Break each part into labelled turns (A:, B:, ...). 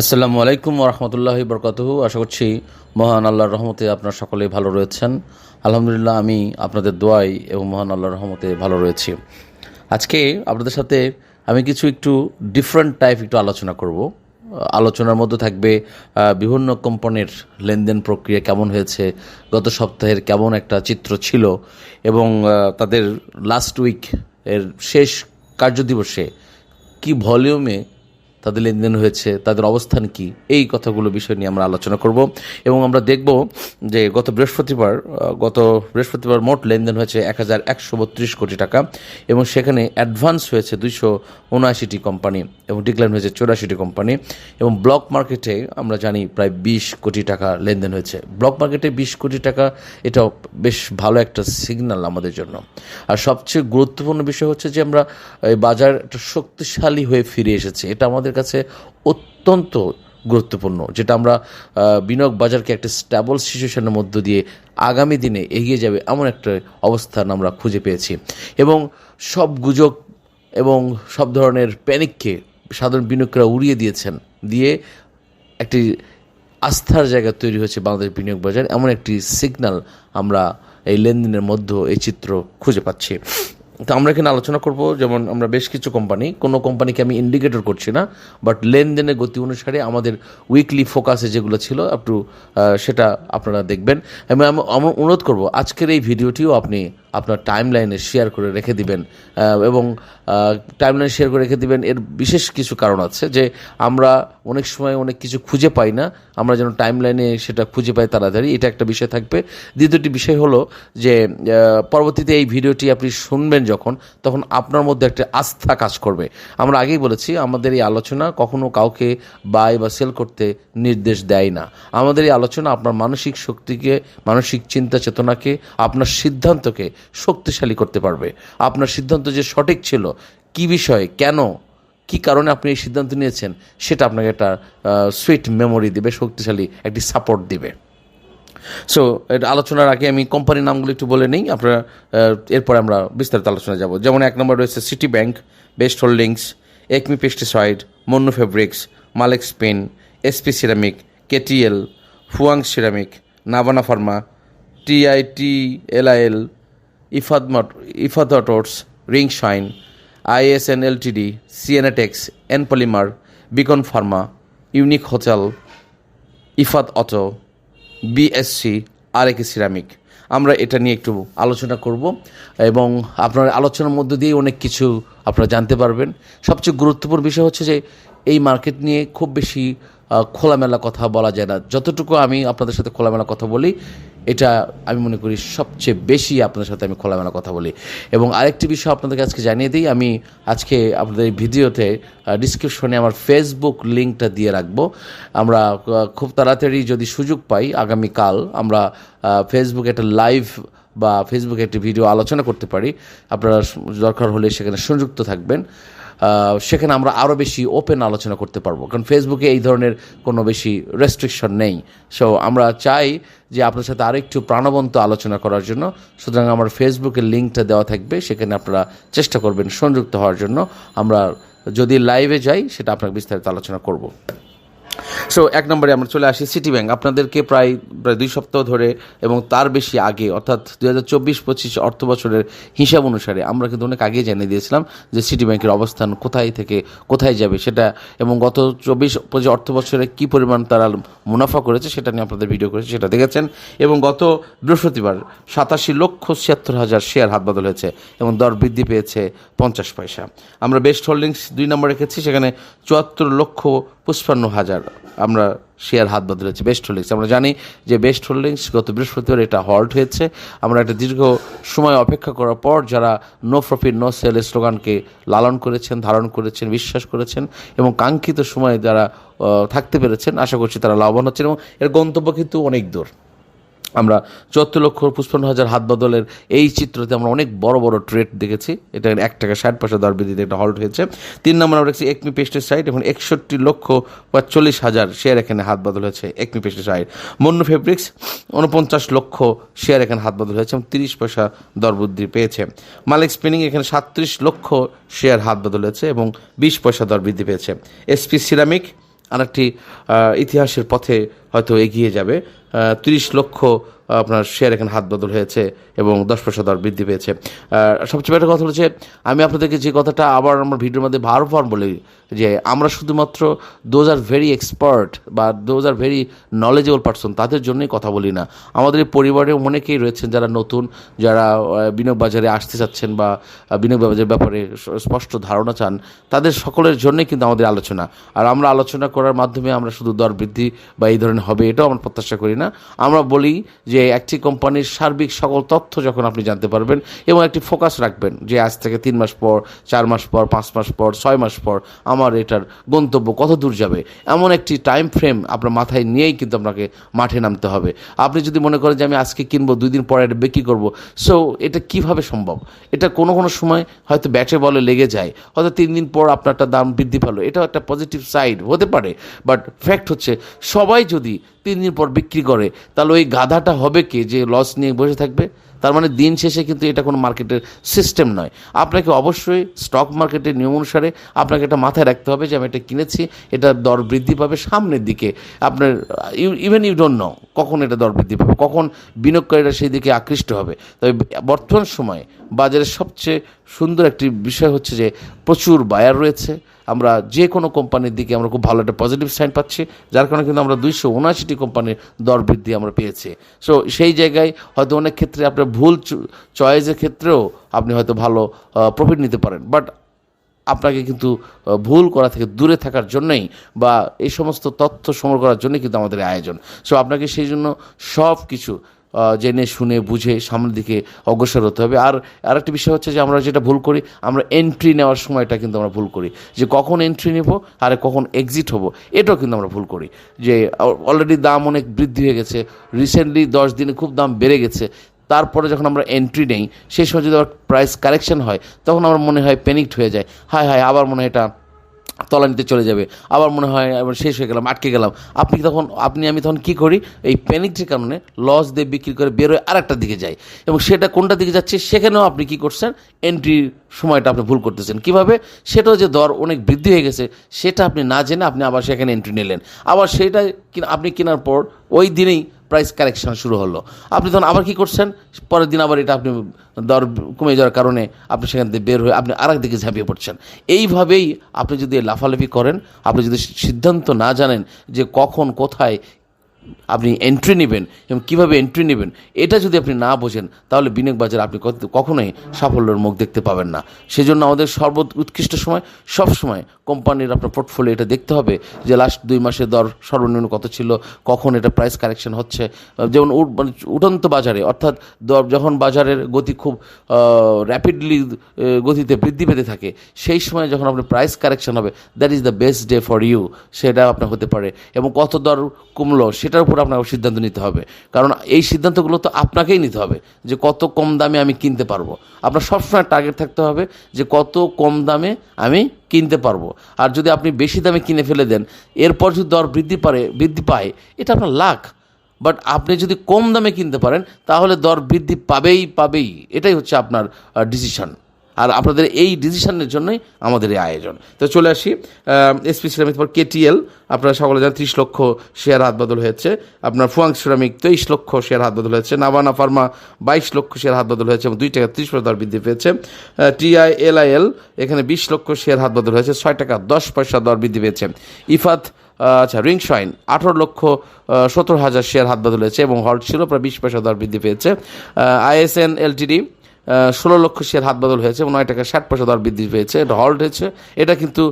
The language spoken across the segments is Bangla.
A: আসসালামু আলাইকুম রহমতুল্লাহ বরকাতহ। আশা করছি মহান আল্লাহর রহমতে আপনার সকলেই ভালো রয়েছেন। আলহামদুলিল্লাহ, আমি আপনাদের দোয়াই এবং মহান আল্লাহর রহমতে ভালো রয়েছি। আজকে আপনাদের সাথে আমি কিছু একটু ডিফারেন্ট টাইপ একটু আলোচনা করব। আলোচনার মধ্যে থাকবে বিভিন্ন কোম্পানির লেনদেন প্রক্রিয়া কেমন হয়েছে, গত সপ্তাহের কেমন একটা চিত্র ছিল এবং তাদের লাস্ট উইক এর শেষ কার্যদিবসে কি ভলিউমে তাদের লেনদেন হয়েছে, তাদের অবস্থান কি? এই কথাগুলো বিষয় নিয়ে আমরা আলোচনা করব এবং আমরা দেখব যে গত বৃহস্পতিবার গত বৃহস্পতিবার মোট লেনদেন হয়েছে এক হাজার একশো বত্রিশ কোটি টাকা এবং সেখানে অ্যাডভান্স হয়েছে দুইশো উনআশিটি কোম্পানি এবং ডিক্লাইন হয়েছে চৌরাশিটি কোম্পানি এবং ব্লক মার্কেটে আমরা জানি প্রায় বিশ কোটি টাকা লেনদেন হয়েছে। ব্লক মার্কেটে বিশ কোটি টাকা, এটাও বেশ ভালো একটা সিগন্যাল আমাদের জন্য। আর সবচেয়ে গুরুত্বপূর্ণ বিষয় হচ্ছে যে আমরা এই বাজার একটা শক্তিশালী হয়ে ফিরে এসেছে। এটা আমাদের কাছে অত্যন্ত গুরুত্বপূর্ণ, যেটা আমরা বিনিয়োগ বাজারকে একটা স্ট্যাবল সিচুয়েশনের মধ্য দিয়ে আগামী দিনে এগিয়ে যাবে এমন একটা অবস্থান আমরা খুঁজে পেয়েছি। এবং সব গুজব এবং সব ধরনের প্যানিককে সাধারণ বিনিয়োগরা উড়িয়ে দিয়েছেন, দিয়ে একটি আস্থার জায়গা তৈরি হয়েছে বাংলাদেশ বিনিয়োগ বাজার। এমন একটি সিগন্যাল আমরা এই লেনদেনের মধ্যে এই চিত্র খুঁজে পাচ্ছি। তো আমরা এখানে আলোচনা করব, যেমন আমরা বেশ কিছু কোম্পানি কোনো কোম্পানিকে আমি ইন্ডিকেটর করছি না বাট লেনদেনের গতি অনুসারে আমাদের উইকলি ফোকাসে যেগুলো ছিল একটু সেটা আপনারা দেখবেন। আমি আমি অনুরোধ করব, আজকের এই ভিডিওটিও আপনি আপনার টাইম লাইনে শেয়ার করে রেখে দিবেন। এবং টাইম লাইনে শেয়ার করে রেখে দিবেন। এর বিশেষ কিছু কারণ আছে যে, আমরা অনেক সময় অনেক কিছু খুঁজে পাই না। আমরা যেন টাইম লাইনে সেটা খুঁজে পাই তাড়াতাড়ি। এটা একটা বিষয় থাকবে। দ্বিতীয়টি বিষয় হলো যে পরবর্তীতে এই ভিডিওটি আপনি শুনবেন যখন, তখন আপনার মধ্যে একটা আস্থা কাজ করবে। আমরা আগেই বলেছি, আমাদের এই আলোচনা কখনো কাউকে বাই বা সেল করতে নির্দেশ দেয় না। আমাদের এই আলোচনা আপনার মানসিক শক্তিকে, মানসিক চিন্তা চেতনাকে আপনার সিদ্ধান্তকে শক্তিশালী করতে পারবে। আপনার সিদ্ধান্ত যে সঠিক ছিল, কি বিষয়ে, কেন, কি কারণে আপনি এই সিদ্ধান্ত নিয়েছেন, সেটা আপনাকে একটা সুইট মেমোরি দিবে, শক্তিশালী একটি সাপোর্ট দিবে। সো এটা আলোচনার আগে আমি কোম্পানির নামগুলো একটু বলে নিই। আপনারা এরপরে আমরা বিস্তারিত আলোচনা যাব। যেমন এক নম্বর রয়েছে city bank best holdings ACME pesticide Monno fabrics Malek spin SP ceramic KTL Fuwang ceramic নাবানা ফার্মা টিআইটি এলআইএল ইফাদ মট Ifad autos ring shine ISN LTD সিএনএটেক্স N polymer beacon pharma unique hotel Ifad auto BSC R AK ceramic আমরা এটা নিয়ে একটু আলোচনা করব এবং আপনার আলোচনার মধ্য দিয়ে অনেক কিছু আপনারা জানতে পারবেন। সবচেয়ে গুরুত্বপূর্ণ বিষয় হচ্ছে যে এই মার্কেট নিয়ে খুব বেশি খোলামেলা কথা বলা যায় না। যতটুকু আমি আপনাদের সাথে খোলামেলা কথা বলি, এটা আমি মনে করি সবচেয়ে বেশি আপনাদের সাথে আমি খোলামেলা কথা বলি। এবং আরেকটি বিষয় আপনাদেরকে আজকে জানিয়ে দিই, আমি আজকে আপনাদের এই ভিডিওতে ডিসক্রিপশনে আমার ফেসবুক লিঙ্কটা দিয়ে রাখব। আমরা খুব তাড়াতাড়ি যদি সুযোগ পাই, আগামীকাল আমরা ফেসবুকে একটা লাইভ বা ফেসবুকে একটি ভিডিও আলোচনা করতে পারি। আপনারা দরকার হলে সেখানে সংযুক্ত থাকবেন। সেখানে আমরা আরও বেশি ওপেন আলোচনা করতে পারব। কারণ ফেসবুকে এই ধরনের কোনো বেশি রেস্ট্রিকশন নেই। সো আমরা চাই যে আপনার সাথে আরও একটু প্রাণবন্ত আলোচনা করার জন্য। সুতরাং আমার ফেসবুকের লিঙ্কটা দেওয়া থাকবে, সেখানে আপনারা চেষ্টা করবেন সংযুক্ত হওয়ার জন্য। আমরা যদি লাইভে যাই, সেটা আপনাকে বিস্তারিত আলোচনা করব। সো এক নম্বরে আমরা চলে আসি সিটি ব্যাংক আপনাদেরকে প্রায় প্রায় দুই সপ্তাহ ধরে এবং তার বেশি আগে, অর্থাৎ দুই হাজার চব্বিশ পঁচিশ অর্থ বছরের হিসাব অনুসারে আমরা কিন্তু অনেক আগেই জানিয়ে দিয়েছিলাম যে সিটি ব্যাংকের অবস্থান কোথায় থেকে কোথায় যাবে সেটা এবং গত চব্বিশ পঁচিশ অর্থ বছরে কী পরিমাণ তারা মুনাফা করেছে সেটা নিয়ে আপনাদের ভিডিও করেছে, সেটা দেখেছেন। এবং গত বৃহস্পতিবার সাতাশি লক্ষ ছিয়াত্তর হাজার শেয়ার হাত বদল হয়েছে এবং দর বৃদ্ধি পেয়েছে পঞ্চাশ পয়সা। আমরা বেস্ট হোল্ডিংস দুই নম্বর রেখেছি, সেখানে চুয়াত্তর লক্ষ পঁচপান্ন হাজার আমরা শেয়ার হাত বদলেছি বেস্ট হোল্ডিংস। আমরা জানি যে বেস্ট হোল্ডিংস গত বৃহস্পতিবার এটা হল্ট হয়েছে। আমরা একটা দীর্ঘ সময় অপেক্ষা করার পর যারা নো প্রফিট, নো সেল স্লোগানকে লালন করেছেন, ধারণ করেছেন, বিশ্বাস করেছেন এবং কাঙ্ক্ষিত সময়ে যারা থাকতে পেরেছেন, আশা করছি তারা লাভবান হচ্ছেন এবং এর গন্তব্য কিন্তু অনেক দূর। আমরা চুয়াত্তর লক্ষ পঁচপান্ন হাজার হাত বদলের এই চিত্রতে আমরা অনেক বড় বড় ট্রেড দেখেছি। এটা এক টাকা ষাট পয়সা দর বৃদ্ধিতে একটা হল্ট হয়েছে। তিন নম্বর আমরা দেখছি একমি পেস্টের পেস্টিসাইড এবং একষট্টি লক্ষ চল্লিশ হাজার শেয়ার এখানে হাত বদল হয়েছে একমি পেস্টের পেস্টিসাইড মন্নু ফেব্রিক্স উনপঞ্চাশ লক্ষ শেয়ার এখানে হাত বদল হয়েছে এবং তিরিশ পয়সা দর বৃদ্ধি পেয়েছে। মালিক স্পিনিং এখানে সাতত্রিশ লক্ষ শেয়ার হাত বদল হয়েছে এবং বিশ পয়সা দর বৃদ্ধি পেয়েছে। এসপি সিরামিক আরেকটি ইতিহাসের পথে হয়তো এগিয়ে যাবে। তিরিশ লক্ষ আপনার শেয়ার এখানে হাত বদল হয়েছে এবং দশ পয়সা দর বৃদ্ধি পেয়েছে। সবচেয়ে বড় কথা হচ্ছে, আমি আপনাদেরকে যে কথাটা আবার আমার ভিডিওর মধ্যে বারবার বলি, যে আমরা শুধুমাত্র দোজ আর ভেরি এক্সপার্ট বা those are very knowledgeable person তাদের জন্যই কথা বলি না। আমাদের পরিবারে অনেকেই রয়েছেন যারা নতুন, যারা বিনিয়োগ বাজারে আসতে চাচ্ছেন বা বিনিয়োগ বাজারের ব্যাপারে স্পষ্ট ধারণা চান, তাদের সকলের জন্যই কিন্তু আমাদের আলোচনা। আর আমরা আলোচনা করার মাধ্যমে আমরা শুধু দর বৃদ্ধি বা এই ধরনের হবে এটাও আমরা প্রত্যাশা করি না। আমরা বলি যে একটি কোম্পানির সার্বিক সকল তথ্য যখন আপনি জানতে পারবেন এবং একটি ফোকাস রাখবেন যে আজ থেকে তিন মাস পর, চার মাস পর, পাঁচ মাস পর, ছয় মাস পর আমার এটার গন্তব্য কত দূর যাবে। এমন একটি টাইম ফ্রেম আপনার মাথায় নিয়েই কিন্তু আপনাকে মাঠে নামতে হবে। আপনি যদি মনে করেন যে আমি আজকে কিনবো, দুই দিন পরে এটা বিক্রি করব সো এটা কীভাবে সম্ভব? এটা কোনো কোনো সময় হয়তো ব্যাটে বলে লেগে যায়, হয়তো তিন দিন পর আপনারটা দাম বৃদ্ধি পেল, এটাও একটা পজিটিভ সাইড হতে পারে বাট ফ্যাক্ট হচ্ছে সবাই যদি C'est. তিন দিন পর বিক্রি করে, তাহলে ওই গাধাটা হবে কি? যে লস নিয়ে বসে থাকবে? তার মানে দিন শেষে কিন্তু এটা কোনো মার্কেটের সিস্টেম নয়। আপনাকে অবশ্যই স্টক মার্কেটের নিয়ম অনুসারে আপনাকে এটা মাথায় রাখতে হবে যে আমি এটা কিনেছি, এটা দর বৃদ্ধি পাবে সামনের দিকে। আপনার ইভেন ইউ ডোন্ট নো কখন এটা দর বৃদ্ধি পাবে, কখন বিনিয়োগকারীরা সেই দিকে আকৃষ্ট হবে। তবে বর্তমান সময়ে বাজারের সবচেয়ে সুন্দর একটি বিষয় হচ্ছে যে প্রচুর বায়ার রয়েছে। আমরা যে কোনো কোম্পানির দিকে আমরা খুব ভালো একটা পজিটিভ সাইন পাচ্ছি। যার কারণে কিন্তু আমরা দুইশো উনআশিটি কোম্পানির দর বৃদ্ধি আমরা পেয়েছি। সো সেই জায়গায় হয়তো অনেক ক্ষেত্রে আপনার ভুল চয়েসের ক্ষেত্রেও আপনি হয়তো ভালো প্রফিট নিতে পারেন। বাট আপনাকে কিন্তু ভুল করা থেকে দূরে থাকার জন্যই বা এই সমস্ত তথ্য সংগ্রহ করার জন্যই কিন্তু আমাদের আয়োজন। সো আপনাকে সেই জন্য সব কিছু জেনে, শুনে, বুঝে সামনের দিকে অগ্রসর হতে হবে। আর আরেকটি বিষয় হচ্ছে যে আমরা যেটা ভুল করি, আমরা এন্ট্রি নেওয়ার সময়টা কিন্তু আমরা ভুল করি। যে কখন এন্ট্রি নেব আর কখন এক্সিট হব, এটাও কিন্তু আমরা ভুল করি। যে অলরেডি দাম অনেক বৃদ্ধি হয়ে গেছে রিসেন্টলি দশ দিনে খুব দাম বেড়ে গেছে, তারপরে যখন আমরা এন্ট্রি নেই সেই সময় যদি আবার প্রাইস কারেকশন হয়, তখন আমার মনে হয় প্যানিকড হয়ে যায়। হায় হায়, আবার মনে হয় এটা তলানিতে চলে যাবে। আবার মনে হয়, আবার শেষ হয়ে গেলাম, আটকে গেলাম। আপনি তখন, আপনি, আমি তখন কি করি? এই প্যানিকটির কারণে লস দিয়ে বিক্রি করে বেরোয় আর একটা দিকে যায় এবং সেটা কোনটা দিকে যাচ্ছে, সেখানেও আপনি কি করছেন? এন্ট্রির সময়টা আপনি ভুল করতেছেন। কীভাবে? সেটাও যে দর অনেক বৃদ্ধি হয়ে গেছে, সেটা আপনি না জেনে আপনি আবার সেখানে এন্ট্রি নিলেন। আবার সেটা আপনি কেনার পর ওই দিনেই প্রাইস কারেকশন শুরু হলো। আপনি তখন আবার কি করছেন? পরের দিন আবার এটা আপনি দর কমে যাওয়ার কারণে আপনি সেখান থেকে বের হয়ে আপনি আরেক দিকে ঝাঁপিয়ে পড়ছেন। এইভাবেই আপনি যদি লাফালাফি করেন, আপনি যদি সিদ্ধান্ত না জানেন যে কখন, কোথায় আপনি এন্ট্রি নেবেন এবং কীভাবে এন্ট্রি নেবেন, এটা যদি আপনি না বোঝেন, তাহলে বিনিয়োগ বাজারে আপনি কখনোই সাফল্যের মুখ দেখতে পাবেন না। সেজন্য আমাদের সর্ব উৎকৃষ্ট সময়, সব সময় কোম্পানির আপনার পোর্টফোলিও এটা দেখতে হবে যে লাস্ট দুই মাসের দর সর্বনিম্ন কত ছিল, কখন এটা প্রাইস কারেকশন হচ্ছে। যেমন উঠ- মানে উঠন্ত বাজারে, অর্থাৎ দর যখন বাজারের গতি খুব র্যাপিডলি গতিতে বৃদ্ধি পেতে থাকে, সেই সময় যখন আপনার প্রাইস কারেকশন হবে that is the best day for you সেটা আপনার হতে পারে। এবং কত দর কমলো সেটার উপর আপনার সিদ্ধান্ত নিতে হবে। কারণ এই সিদ্ধান্তগুলো তো আপনাকেই নিতে হবে যে কত কম দামে আমি কিনতে পারব। আপনার সবসময় টার্গেট থাকতে হবে যে কত কম দামে আমি কিনতে পারব। আর যদি আপনি বেশি দামে কিনে ফেলে দেন, এরপর যদি দর বৃদ্ধি পারে, বৃদ্ধি পায়, এটা আপনার লাখ। বাট আপনি যদি কম দামে কিনতে পারেন, তাহলে দর বৃদ্ধি পাবেই পাবেই। এটাই হচ্ছে আপনার ডিসিশন আর আপনাদের এই ডিসিশনের জন্যই আমাদের এই আয়োজন। তো চলে আসি এসপি সিরামিক পর কেটিএল আপনারা সকলে জানেন ত্রিশ লক্ষ শেয়ার হাত বদল হয়েছে। আপনার ফুয়াং সিরামিক তেইশ লক্ষ শেয়ার হাত বদল হয়েছে। নাভানা ফার্মা বাইশ লক্ষ শেয়ার হাত বদল হয়েছে এবং দুই টাকা ত্রিশ পয়সা দর বৃদ্ধি পেয়েছে। টিআই এলআইএল এখানে বিশ লক্ষ শেয়ার হাত বদল হয়েছে, ছয় টাকা দশ পয়সা দর বৃদ্ধি পেয়েছে। ইফাত আচ্ছা রিং শাইন আঠারো লক্ষ সত্তর হাজার শেয়ার হাত বদল হয়েছে এবং হল্ট ছিল প্রায় বিশ পয়সা দর বৃদ্ধি পেয়েছে। আইএসএন এলটিডি ষোলো লক্ষ শেয়ার হাত বদল হয়েছে এবং নয় টাকা ষাট পয়সা দর বৃদ্ধি পেয়েছে, এটা হল্ট হয়েছে। এটা কিন্তু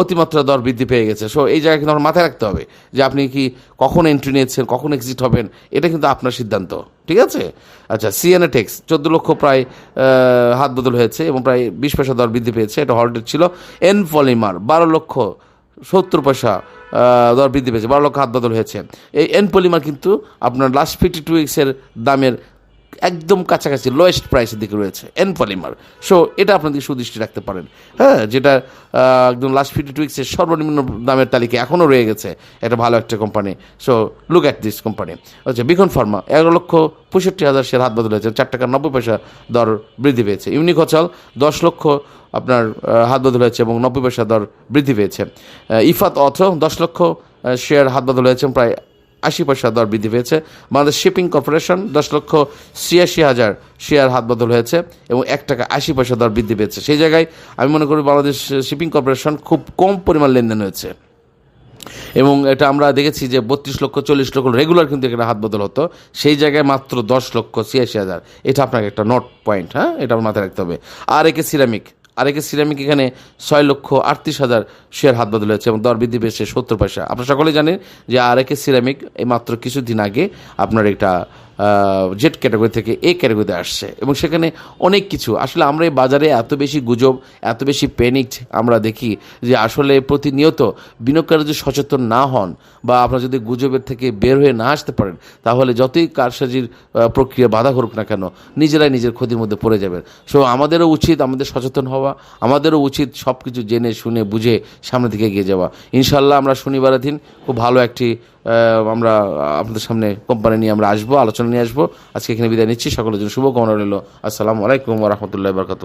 A: অতিমাত্রা দর বৃদ্ধি পেয়ে গেছে। সো এই জায়গায় কিন্তু আমার মাথায় রাখতে হবে যে আপনি কি কখন এন্ট্রি নিয়েছেন, কখন এক্সিট হবেন, এটা কিন্তু আপনার সিদ্ধান্ত। ঠিক আছে? আচ্ছা সিএনএ টেক্স চোদ্দ লক্ষ প্রায় হাত বদল হয়েছে এবং প্রায় বিশ পয়সা দর বৃদ্ধি পেয়েছে, এটা হল্টেড ছিল। এন পলিমার বারো লক্ষ সত্তর পয়সা দর বৃদ্ধি পেয়েছে, বারো লক্ষ হাত বদল হয়েছে। এই এন পলিমার কিন্তু আপনার লাস্ট ফিফটি টু উইক্সের দামের একদম কাছাকাছি লোয়েস্ট প্রাইসের দিকে রয়েছে এন পলিমার সো এটা আপনাদের সুদৃষ্টি রাখতে পারেন। হ্যাঁ যেটা একদম লাস্ট ফিফটি টু উইক্সের সর্বনিম্ন দামের তালিকা এখনও রয়ে গেছে, এটা ভালো একটা company so look at this company হচ্ছে বিখন ফার্মা, এগারো লক্ষ পঁয়ষট্টি হাজার শেয়ার হাত বদল হয়েছে চার টাকা নব্বই পয়সা দর বৃদ্ধি পেয়েছে। ইউনিক হচাল দশ লক্ষ আপনার হাত বদল হয়েছে এবং নব্বই পয়সা দর বৃদ্ধি পেয়েছে। ইফাত অথ, দশ লক্ষ শেয়ার হাত বদল হয়েছে প্রায় আশি পয়সা দর বৃদ্ধি পেয়েছে। বাংলাদেশ শিপিং কর্পোরেশন দশ লক্ষ ছিয়াশি হাজার শেয়ার হাত বদল হয়েছে এবং এক টাকা আশি পয়সা দর বৃদ্ধি পেয়েছে। সেই জায়গায় আমি মনে করি বাংলাদেশ শিপিং কর্পোরেশন খুব কম পরিমাণ লেনদেন হয়েছে। এবং এটা আমরা দেখেছি যে বত্রিশ লক্ষ, চল্লিশ লক্ষ রেগুলার কিন্তু একটা হাত বদল হতো। সেই জায়গায় মাত্র দশ লক্ষ ছিয়াশি হাজার। এটা আপনাকে একটা নোট পয়েন্ট হ্যাঁ? এটা মাথায় রাখতে হবে। আর একে সিরামিক আর একে সিরামিক এখানে ছয় লক্ষ আটত্রিশ হাজার শেয়ার হাত বদল হয়েছে এবং দর বৃদ্ধি পেয়েছে সত্তর পয়সা। আপনারা সকলেই জানেন যে আরেকে সিরামিক এই মাত্র কিছুদিন আগে আপনার একটা জেট ক্যাটাগরি থেকে এ ক্যাটাগরিতে আসছে। এবং সেখানে অনেক কিছু। আসলে আমরা এই বাজারে এত বেশি গুজব, এত বেশি প্যানিক আমরা দেখি যে আসলে প্রতিনিয়ত বিনিয়োগকারী যদি সচেতন না হন বা আপনারা যদি গুজবের থেকে বের হয়ে না আসতে পারেন, তাহলে যতই কারসাজির প্রক্রিয়া বাধা করুক না কেন, নিজেরাই নিজের ক্ষতির মধ্যে পড়ে যাবেন। সো আমাদেরও উচিত আমাদের সচেতন হওয়া, আমাদেরও উচিত সব কিছু জেনে, শুনে, বুঝে সামনের দিকে এগিয়ে যাওয়া। ইনশাল্লাহ আমরা শনিবারের দিন খুব ভালো একটি আমরা আপনাদের সামনে কোম্পানি নিয়ে আমরা আসব, আলোচনা নিয়ে আসব। আজকে এখানে বিদায় নিচ্ছি। সকলের জন্য শুভকামনা রইল। আসসালামু আলাইকুম রহমতুল্লাহ বরকাত